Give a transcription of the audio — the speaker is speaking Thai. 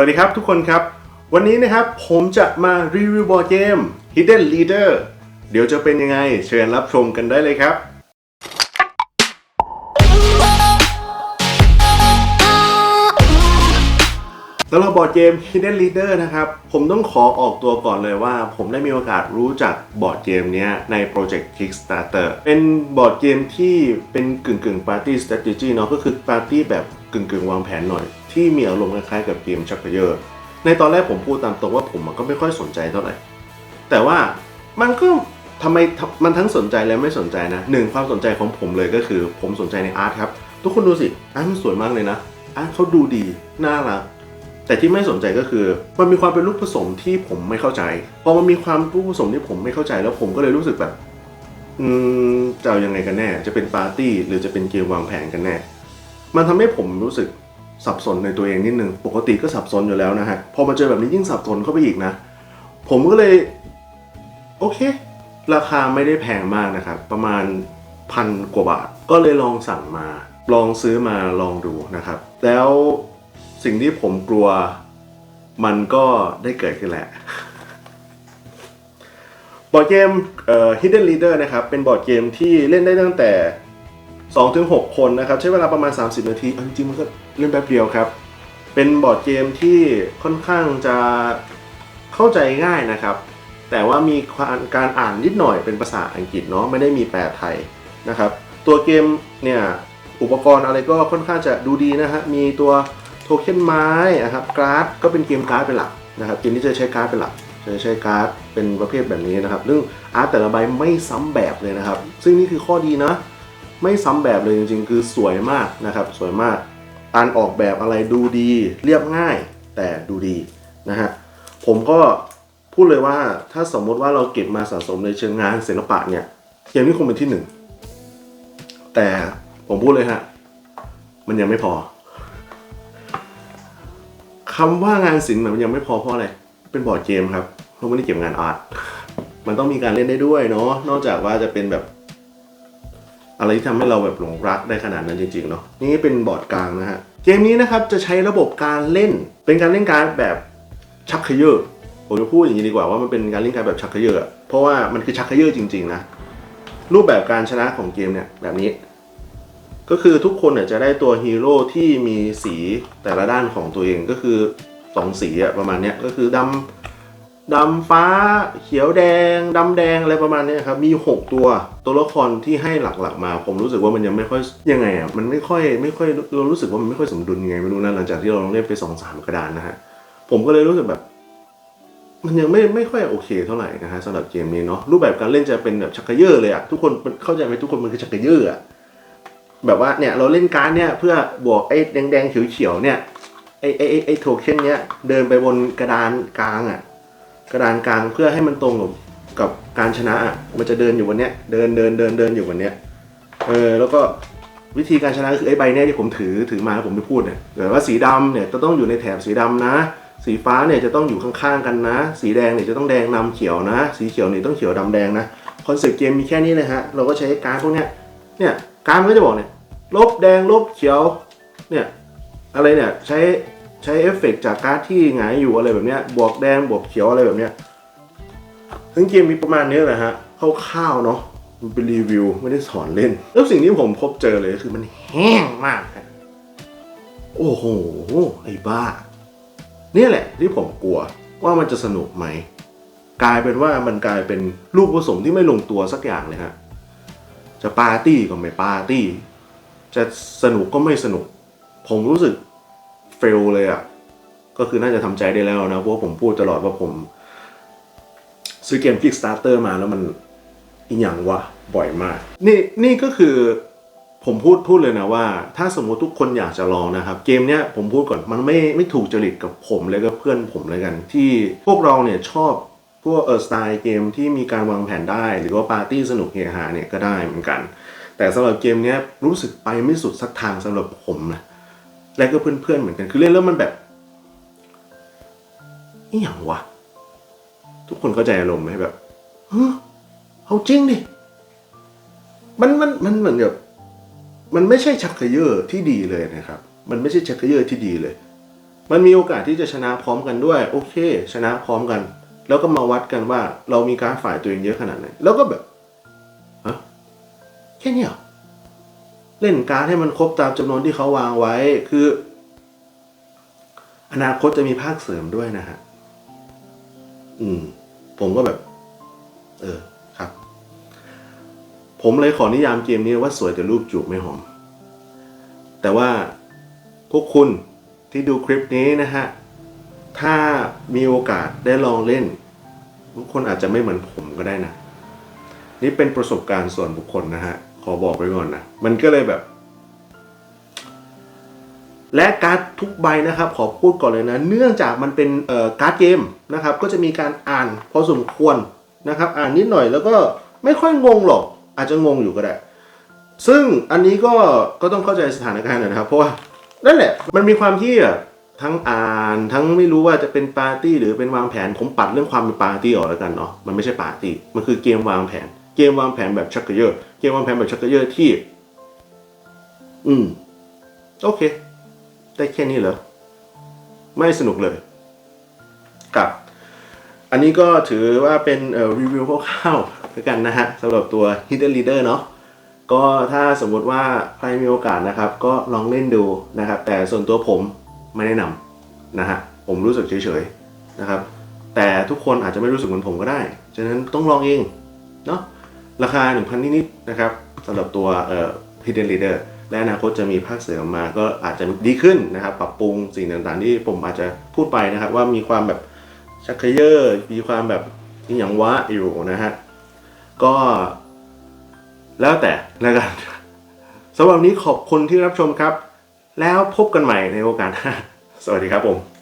วัสดีครับทุกคนครับ วันนี้นะครับผมจะมารีวิวบอร์ดเกม Hidden Leader เดี๋ยวจะเป็นยังไง เชิญรับชมกันได้เลยครับสำหรับบอร์ดเกม Hidden Leader นะครับ ผมต้องขอออกตัวก่อนเลยว่า ผมได้มีโอกาสรู้จักบอร์ดเกมนี้ในโปรเจกต์ Kickstarter เป็นบอร์ดเกมที่เป็นกึ่งกึ่ง Party Strategy เนาะก็คือปาร์ตี้แบบกึ่งกึ่งวางแผนหน่อย ที่มีอารมณ์คล้ายๆกับเกมชักเยอในตอนแรกผมพูดตามตรงว่าผมก็ไม่ค่อยสนใจเท่าไหร่ แต่ว่ามันก็ทำไมมันทั้งสนใจและไม่สนใจนะหนึ่งความสนใจของผมเลยก็คือ ผมสนใจในอาร์ตครับ ทุกคนดูสิอาร์ตมันสวยมากเลยนะอาร์ตเขาดูดีน่ารักแต่ที่ไม่สนใจก็คือ มันมีความเป็นลูกผสมที่ผมไม่เข้าใจพอมันมีความลูกผสมที่ผมไม่เข้าใจแล้วผมก็เลยรู้สึกแบบ อืมจะเอายังไงกันแน่ จะเป็นปาร์ตี้หรือจะเป็นเกมวางแผนกันแน่ มันทำให้ผมรู้สึก สับสนในตัวเองนิดนึง ปกติก็สับสนอยู่แล้วนะฮะ พอมาเจอแบบนี้ยิ่งสับสนเข้าไปอีกนะ ผมก็เลย โอเค ราคาไม่ได้แพงมากนะครับ ประมาณพันกว่าบาท ก็เลยลองสั่งมา ลองซื้อมาลองดูนะครับ แล้วสิ่งที่ผมกลัวมันก็ได้เกิดขึ้นแหละบอร์ดเกมเ Hidden Leader นะครับ เป็นบอร์ดเกมที่เล่นได้ตั้งแต่ 2-6ถึงคนนะครับ ใช้เวลาประมาณ 30 นาทีจริงๆมันก็เล่นแป๊บเดียวครับ เป็นบอร์ดเกมที่ค่อนข้างจะเข้าใจง่ายนะครับ แต่ว่ามีการอ่านนิดหน่อยเป็นภาษาอังกฤษเนาะไม่ได้มีแปลไทยนะครับ ตัวเกมเนี่ยอุปกรณ์อะไรก็ค่อนข้างจะดูดีนะฮะมีตัวโทเค็นไม้นะครับการ์ดก็เป็นเกมการ์ดเป็นหลักนะครับเกมที่จะใช้การ์ดเป็นหลักจะใช้การ์ดเป็นประเภทแบบนี้นะครับเรื่องอาร์ตแต่ละใบไม่ซ้ำแบบเลยนะครับ ซึ่งนี่คือข้อดีนะ ไม่ซ้ำแบบเลยจริงๆ คือสวยมากนะครับ สวยมากการออกแบบอะไรดูดี เรียบง่ายแต่ดูดีนะฮะผมก็พูดเลยว่าถ้าสมมติว่าเราเก็บมาสะสมในเชิงงานศิลปะเนี่ยเกมนี้คงเป็นที่หนึ่งแต่ผมพูดเลยฮะมันยังไม่พอคำว่างานศิลป์มันยังไม่พอเพราะอะไรเป็นบอร์ดเกมครับเราไม่ได้เก็บงานอาร์ตมันต้องมีการเล่นได้ด้วยเนาะนอกจากว่าจะเป็นแบบ อะไรที่ทำให้เราแบบหลงรักได้ขนาดนั้นจริงๆเนาะนี่เป็นบอร์ดกลางนะฮะเกมนี้นะครับจะใช้ระบบการเล่น เป็นการเล่นการดแบบชักเขยอผมจะพูดอย่างนี้ดีกว่าว่ามันเป็นการเล่นการดแบบชักเขยออเพราะว่ามันคือชักเขยอจริงๆนะรูปแบบการชนะของเกมเนี่ยแบบนี้ ก็คือทุกคนเนี่ยจะได้ตัวฮีโร่ที่มีสีแต่ละด้านของตัวเองก็คือสองสีอะประมาณเนี้ยก็คือดำ ดำฟ้า เขียวแดง ดำแดงอะไรประมาณนี้ครับ มี 6 ตัวตัวละครที่ให้หลักๆมา ผมรู้สึกว่ามันยังไม่ค่อยยังไงอะมันไม่ค่อยไม่ค่อยเรารู้สึกว่ามันไม่ค่อยสมดุลยังไงไม่รู้นะหลังจากที่เราลองเล่นไปสองสามกระดานนะฮะผมก็เลยรู้สึกแบบ มันยังไม่ไม่ค่อยโอเคเท่าไหร่นะฮะสำหรับเกมนี้เนาะรูปแบบการเล่นจะเป็นแบบชักเยอร์เลยอะทุกคนเข้าใจไหมทุกคนมันคือชักเยอร์อะแบบว่าเนี่ยเราเล่นการ์ดเนี่ยเพื่อบวกไอ้แดงๆเขียวๆเนี่ยไอ้ไอ้ไอ้ไอ้โทเค็นเนี้ยเดินไปบนกระดานกลางอะ กระดานกลางเพื่อให้มันตรงกับกับการชนะอะมันจะเดินอยู่บนเนี้ยเดินเดินเดินเดินอยู่บนเนี้ยเออแล้วก็วิธีการชนะคือไอ้ใบเนี้ยที่ผมถือถือมาแล้วผมไม่พูดเนี่ยแบบว่าสีดำเนี่ยจะต้องอยู่ในแถบสีดำนะ สีฟ้าเนี่ยจะต้องอยู่ข้างๆกันนะ สีแดงเนี่ยจะต้องแดงนำเขียวนะ สีเขียวเนี่ยต้องเขียวดำแดงนะคอนเซ็ปต์เกมมีแค่นี้เลยฮะเราก็ใช้การพวกเนี้ยเนี่ยการมันก็จะบอกเนี่ยลบแดงลบเขียวเนี่ยอะไรเนี่ยใช้ ใช้เอฟเฟกต์จากการ์ดที่หงายอยู่อะไรแบบเนี้ยบวกแดงบวกเขียวอะไรแบบเนี้ยทั้งเกมมีประมาณนี้แหละฮะคร่าวๆเนาะมันเป็นรีวิวไม่ได้สอนเล่น แล้วสิ่งที่ผมพบเจอเลยคือมันแห้งมากฮะโอ้โหไอ้บ้า เนี่ยแหละที่ผมกลัวว่ามันจะสนุกไหม กลายเป็นว่ามันกลายเป็นลูกผสมที่ไม่ลงตัวสักอย่างเลยฮะจะปาร์ตี้ก็ไม่ปาร์ตี้ จะสนุกก็ไม่สนุก ผมรู้สึก เฟลเลยอะ่ะ ก็คือน่าจะทำใจได้แล้วนะ เพราะผมพูดตลอดว่าผม ซื้อเกม Kickstarter มาแล้วมันอีหยังวะบ่อยมาก นี่นี่ก็คือผมพูดพูดเลยนะว่า ถ้าสมมติทุกคนอยากจะลองนะครับ เกมเนี้ยผมพูดก่อนมันไม่ไม่ถูกจริตกับผมเลยก็เพื่อนผมเลยกัน ที่พวกเราเนี่ยชอบพวกเออสไตล์เกมที่มีการวางแผนได้ หรือว่าปาร์ตี้สนุกเฮฮาเนี่ยก็ได้เหมือนกัน แต่สำหรับเกมเนี้ยรู้สึกไปไม่สุดสักทางสำหรับผมนะ และก็เพื่อนๆเหมือนกัน คือเล่นแล้วมันแบบนี่อย่างวะ ทุกคนเข้าใจอารมณ์ไหมแบบเฮ้ยเอาจริงดิ มันมันมันเหมือนแบบมันไม่ใช่ชักเขยอที่ดีเลยนะครับ มันไม่ใช่ชักเขยอที่ดีเลย มันมีโอกาสที่จะชนะพร้อมกันด้วย โอเค ชนะพร้อมกัน แล้วก็มาวัดกันว่า เรามีการฝ่ายตัวเองเยอะขนาดไหน แล้วก็แบบฮะแค่นี้เหรอ เล่นการดให้มันครบตามจำนวนที่เขาวางไว้คือ อนาคตจะมีภาคเสริมด้วยนะฮะ อืม ผมก็แบบ เออครับ ผมเลยขอนิยามเกมนี้ว่าสวยแต่รูปจูบไม่หอม แต่ว่าพวกคุณที่ดูคลิปนี้นะฮะ ถ้ามีโอกาสได้ลองเล่นทุกคนอาจจะไม่เหมือนผมก็ได้นะ นี่เป็นประสบการณ์ส่วนบุคคลนะฮะ ขอบอกไว้ก่อนนะ มันก็เลยแบบ และการ์ดทุกใบนะครับ ขอพูดก่อนเลยนะ เนื่องจากมันเป็นการ์ดเกมนะครับ ก็จะมีการอ่านพอสมควรนะครับ อ่านนิดหน่อยแล้วก็ไม่ค่อยงงหรอก อาจจะงงอยู่ก็ได้ ซึ่งอันนี้ก็ก็ต้องเข้าใจสถานการณ์หน่อยนะครับ เพราะว่านั่นแหละ มันมีความที่ทั้งอ่านทั้งไม่รู้ว่าจะเป็นปาร์ตี้หรือเป็นวางแผนผมปัดเรื่องความเป็นปาร์ตี้ออกแล้วกันเนาะมันไม่ใช่ปาร์ตี้มันคือเกมวางแผน เกมวางแผนแบบชักเกยอร์เกมวางแผนแบบชักเกยอร์ที่ อืม โอเค ได้แค่นี้เหรอ ไม่สนุกเลยกับ อันนี้ก็ถือว่าเป็นรีวิวคร่าวๆแล้วกันนะฮะสำหรับตัว Hidden Leader เนาะก็ถ้าสมมติว่าใครมีโอกาสนะครับ ก็ลองเล่นดูนะครับ แต่ส่วนตัวผมไม่แนะนำนะฮะผมรู้สึกเฉยๆนะครับ แต่ทุกคนอาจจะไม่รู้สึกเหมือนผมก็ได้ ฉะนั้นต้องลองเองเนาะ ราคา 1,000 นิดๆนะครับสำหรับตัวเอ่อ Hidden Leader และอนาคตจะมีภาคเสริมมาก็อาจจะดีขึ้นนะครับ ปรับปรุงสิ่งต่างๆ ที่ผมอาจจะพูดไปนะครับ ว่ามีความแบบชักเยอร์มีความแบบอย่างวะอยู่นะฮะ ก็แล้วแต่แล้วกันสำหรับนนี้ขอบคุณที่รับชมครับ แล้วพบกันใหม่ในโอกาสหน้าสวัสดีครับผม